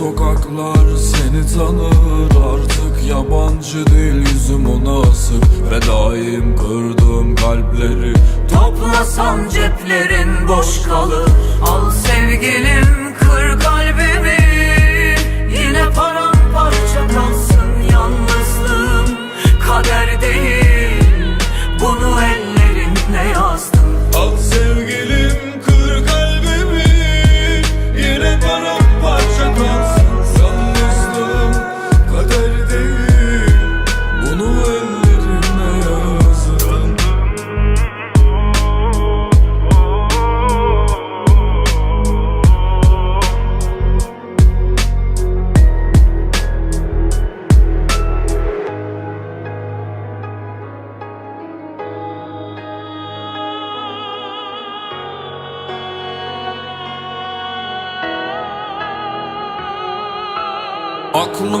sokaklar seni tanır. Artık yabancı değil yüzüm ona asık. Fedaim kırdığım kalpleri. Toplasan ceplerin boş kalır. Al sevgilim kır kalbimi. Yine paramparça kalsın yalnızlığım. Kader değil bunu el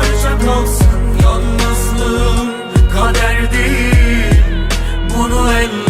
paramparça kalsın yalnızlığım Kader değil bunu ellerimle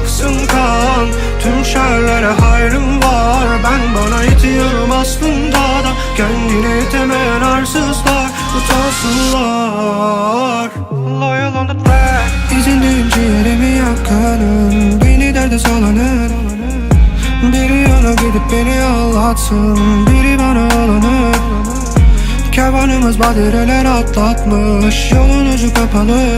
Aksın kan. Tüm şerlere hayrım var. Ben bana itiyorum aslında da. Kendine yetemeyen arsızlar Utansınlar. Loyal on the track İzindeyim ciğerimi yakanın Beni derde salanır Biri yana gidip beni ağlatsın Biri bana olanı Kervanımız badireler atlatmış Yolun ucu kapalı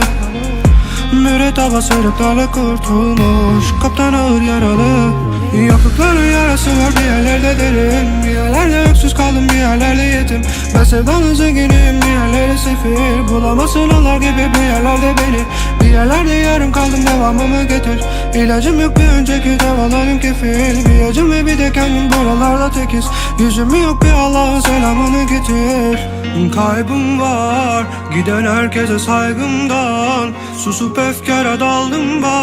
Müretteba sırıklarla kurtulmuş. Kaptan ağır yaralı Yoklukların yarası var bir yerlerde derin. Bir yerlerde öksüz kaldım bir yerlerde yetim. Ben sevdanın zenginim bir yerlerde sefil. Bulamazsın onlar gibi bir yerlerde beni. Bir yerlerde yarım kaldım devamımı getir. İlacım yok bir önceki devalarım kefil. Bir acım ve bir de kendim buralarda tekiz. Yüzüm yok bir Allah'ın selamını getir. Kaybım var Giden herkese saygımdan. Susup efkara daldım bak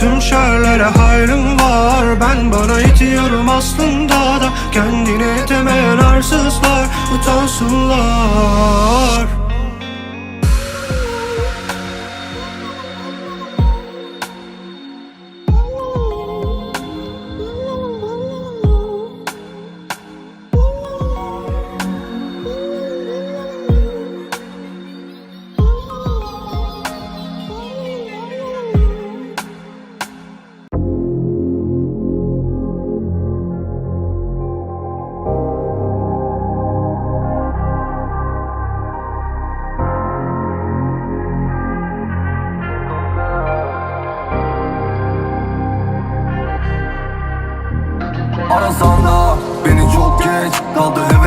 Tüm şerlere hayrım var. Ben bana itiyorum aslında da. Kendine yetemeyen arsızlar Utansınlar Arasan da beni çok geç kaldı. hep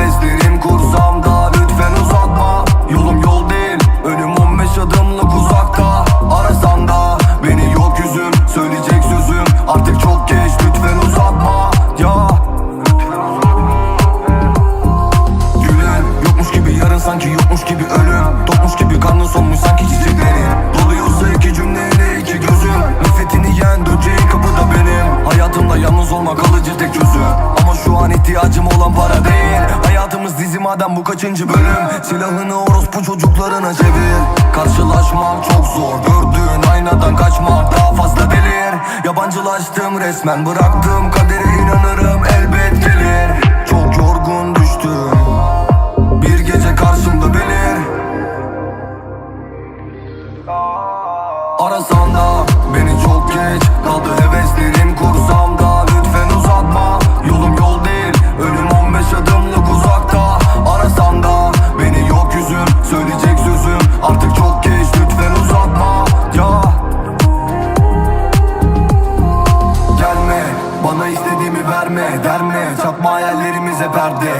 madem bu kaçıncı bölüm? Silahını orospu çocuklarına çevir. Karşılaşmak çok zor. Gördüğün aynadan kaçmak daha fazla delir. Yabancılaştım resmen Bıraktığım kadere inanırım elbet gelir. Çok yorgun düştüm. Bir gece karşımda belir. Arasan da beni çok geç Kaldı heveslerim kursamda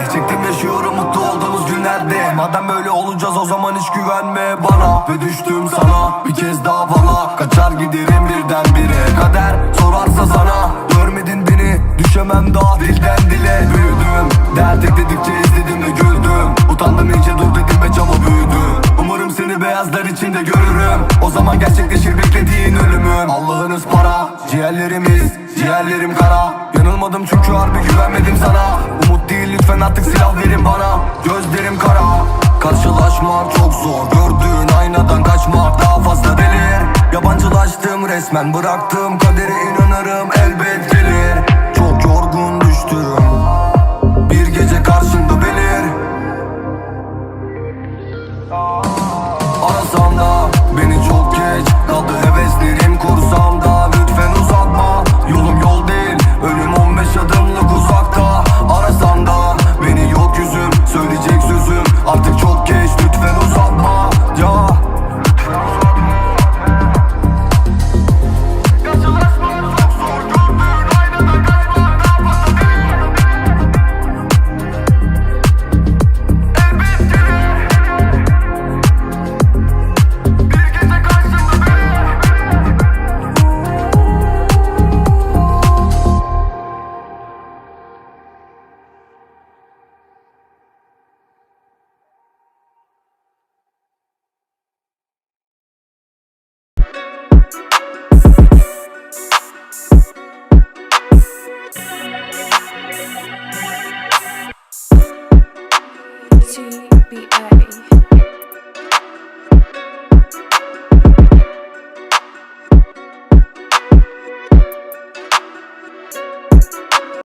perde Çektim yaşıyorum mutlu olduğumuz günlerde. Madem böyle olacağız o zaman hiç güvenme bana. Ve düştüm sana bir kez daha bana Kaçar giderim birdenbire Kader sorarsa sana Görmedin beni. Düşemem daha dilden dile. Büyüdüm dert ekledikçe izledim ve güldüm. Utandım iyice dur dedim ve cama büyüdüm. Umarım seni beyazlar içinde görürüm. O zaman gerçekleşir beklediğin ölümüm. Allah'ınız para ciğerlerimiz Ciğerlerim kara. Yanılmadım çünkü harbi güvenmedim sana değil lütfen artık silah verin bana. Gözlerim kara Karşılaşmak çok zor. Gördüğün aynadan kaçmak daha fazla delir. Yabancılaştım resmen Bıraktığım kadere inanırım elbet gelir